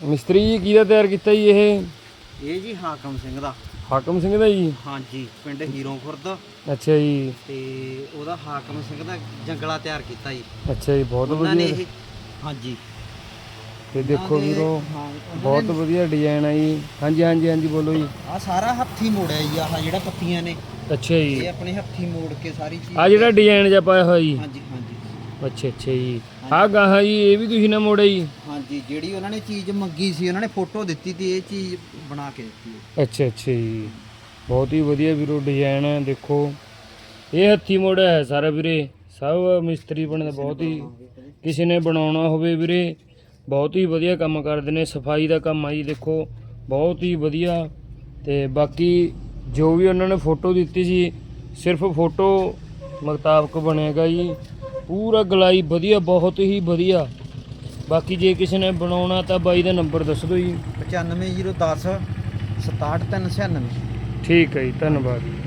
ਮਿਸਤਰੀ ਜੀ ਕਿਹਦਾ ਤਿਆਰ ਕੀਤਾ ਜੀ ਇਹ? ਇਹ ਜੀ ਹਾਕਮ ਸਿੰਘ ਦਾ। ਹਾਕਮ ਸਿੰਘ ਦਾ ਜੀ? ਹਾਂਜੀ ਪਿੰਡ ਹੀਰੋ ਖੁਰਦ। ਅੱਛਾ ਜੀ। ਤੇ ਉਹਦਾ ਹਾਕਮ ਸਿੰਘ ਦਾ ਜੰਗਲਾ ਤਿਆਰ ਕੀਤਾ ਜੀ। ਅੱਛਾ ਜੀ ਬਹੁਤ ਉਹਨਾਂ ਨੇ ਵਧੀਆ ਇਹ ਹਾਂਜੀ। ਤੇ ਦੇਖੋ ਵੀਰੋ ਬਹੁਤ ਵਧੀਆ ਡਿਜ਼ਾਈਨ ਆ ਜੀ। ਹਾਂਜੀ ਹਾਂਜੀ ਹਾਂਜੀ ਬੋਲੋ ਜੀ। ਆਹ ਸਾਰਾ ਹੱਥੀ ਮੋੜਿਆ ਜੀ ਆਹ ਜਿਹੜਾ ਪੱਤੀਆਂ ਨੇ। ਅੱਛਾ ਇਹ ਜੀ ਆਪਣੇ ਹੱਥੀ ਮੋੜ ਕੇ ਸਾਰੀ ਚੀਜ਼ ਆ ਜਿਹੜਾ ਡਿਜ਼ਾਈਨ ਜਿਹਾ ਪਾਇਆ ਹੋਇਆ ਜੀ। ਹਾਂਜੀ ਹਾਂਜੀ। ਅੱਛਾ ਅੱਛਾ ਜੀ। ਆ ਗਾਹਾਂ ਜੀ ਇਹ ਵੀ ਤੁਸੀਂ ਨਾ ਮੋੜਿਆ ਜੀ। ਹਾਂਜੀ ਜਿਹੜੀ ਉਹਨਾਂ ਨੇ ਚੀਜ਼ ਮੰਗੀ ਸੀ ਉਹਨਾਂ ਨੇ ਫੋਟੋ ਦਿੱਤੀ ਤੇ ਇਹ ਚੀਜ਼ ਬਣਾ ਕੇ ਦਿੱਤੀ ਹੈ। ਅੱਛਾ ਅੱਛਾ ਜੀ। ਬਹੁਤ ਹੀ ਵਧੀਆ ਵੀਰੋ ਡਿਜ਼ਾਈਨ ਹੈ ਦੇਖੋ। ਇਹ ਹੱਥੀ ਮੋੜਿਆ ਹੈ ਸਾਰਾ ਵੀਰੇ। ਸਭ ਮਿਸਤਰੀ ਬਣਦੇ ਬਹੁਤ ਹੀ ਕਿਸੇ ਨੇ ਬਣਾਉਣਾ ਹੋਵੇ ਵੀਰੇ। ਬਹੁਤ ਹੀ ਵਧੀਆ ਕੰਮ ਕਰਦੇ ਨੇ ਸਫ਼ਾਈ ਦਾ ਕੰਮ ਆ ਜੀ ਦੇਖੋ। ਬਹੁਤ ਹੀ ਵਧੀਆ। ਤੇ ਬਾਕੀ ਜੋ ਵੀ ਉਹਨਾਂ ਨੇ ਫੋਟੋ ਦਿੱਤੀ ਸੀ ਸਿਰਫ ਫੋਟੋ ਮੁਤਾਬਕ ਬਣੇਗਾ ਜੀ। ਪੂਰਾ ਗਲਾਈ ਵਧੀਆ ਬਹੁਤ ਹੀ ਵਧੀਆ। ਬਾਕੀ ਜੇ ਕਿਸੇ ਨੇ ਬਣਾਉਣਾ ਤਾਂ ਬਾਈ ਦਾ ਨੰਬਰ ਦੱਸ ਦਿਓ ਜੀ। 95010 67396 ਠੀਕ ਹੈ ਜੀ ਧੰਨਵਾਦ। ਜੀ